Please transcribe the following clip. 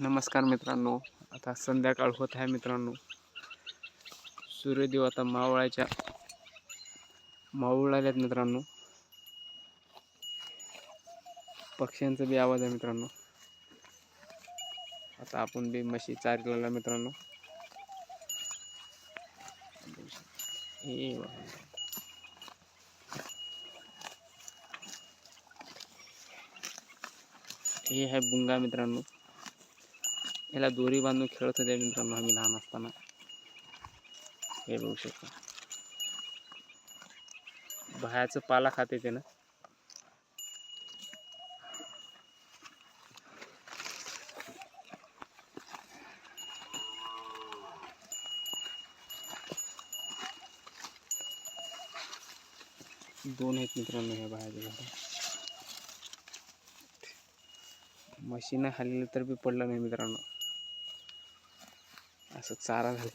नमस्कार मित्रांनो. आता संध्याकाळ होत आहे मित्रांनो. सूर्यदेव आता मावळाच्या मावळाल्यात मित्रांनो. पक्ष्यांचा बी आवाज आहे मित्रांनो. आता आपण बी म्हशी चारलेला मित्रांनो. हे आहे बुंगा मित्रांनो. याला दोरी बांधून खेळत होते मित्रांनो आम्ही लहान असताना. हे बघू शकता. बाहेरचं पाला खाते ते ना दोन आहेत मित्रांनो ह्या बाहेरच्या झाडं मशीनं हल्ली तर बी पडलं नाही मित्रांनो. असं चारा झालं.